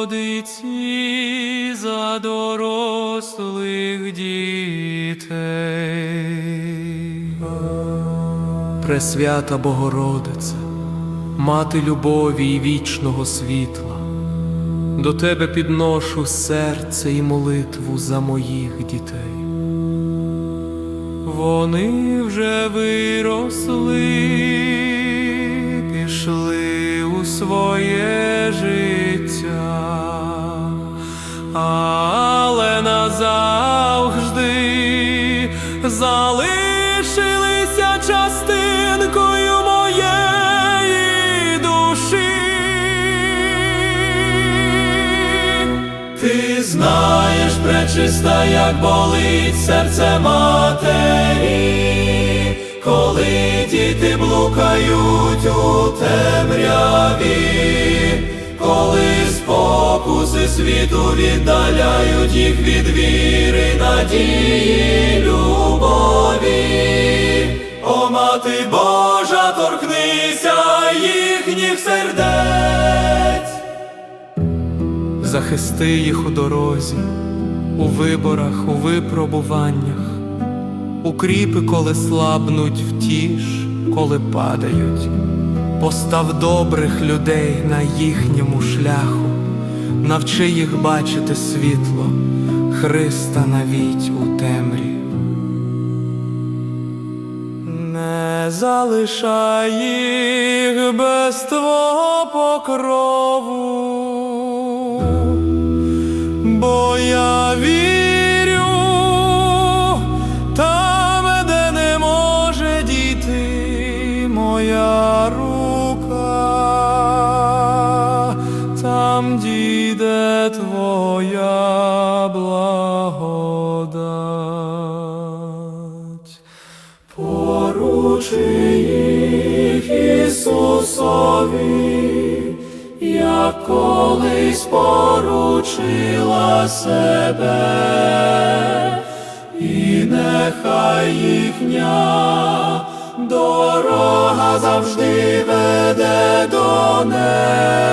родиці за дорослих дітей. Пресвята Богородице, мати любові і вічного світла, до тебе підношу серце і молитву за моїх дітей. Вони вже виросли, пішли у своє життя але назавжди залишилися частинкою моєї душі. Ти знаєш, пречиста, як болить серце матері, коли діти блукають у темряві, спокуси світу віддаляють їх від віри, надії, любові. О, мати Божа, торкнися їхніх сердець. Захисти їх у дорозі, у виборах, у випробуваннях, укріпи, коли слабнуть, втіш, коли падають, постав добрих людей на їхньому шляху, навчи їх бачити світло, Христа навіть у темрі. Не залишай їх без твого покрову, бо я твоя благодать. Поручи їх Ісусові, як колись поручила себе, і нехай їхня дорога завжди веде до неба.